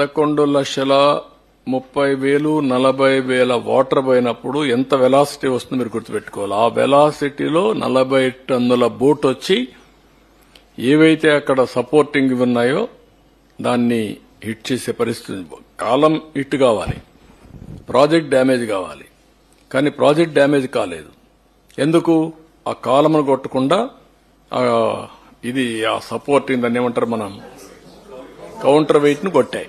పదకొండు లక్షల ముప్పై వేలు నలభై వేల వాటర్ పోయినప్పుడు ఎంత వెలాసిటీ వస్తుందో మీరు గుర్తుపెట్టుకోవాలి. ఆ వెలాసిటీలో నలభై టన్నుల బోట్ వచ్చి ఏవైతే అక్కడ సపోర్టింగ్ ఉన్నాయో దాన్ని హిట్ చేసే పరిస్థితి కాలం హిట్ కావాలి. ప్రాజెక్ట్ డ్యామేజ్ కావాలి. కానీ ప్రాజెక్ట్ డ్యామేజ్ కాలేదు. ఎందుకు? ఆ కాలమును కొట్టకుండా ఇది ఆ సపోర్టింగ్ దాన్ని ఏమంటారు మనం? కౌంటర్ వెయిట్ను కొట్టాయి.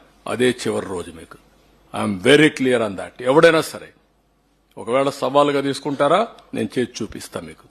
అదే చివరి రోజు మీకు. I'm very clear on that ఎవడైనా సరే ఒకవేళ సవాలుగా తీసుకుంటారా నేను చేసి చూపిస్తా మీకు.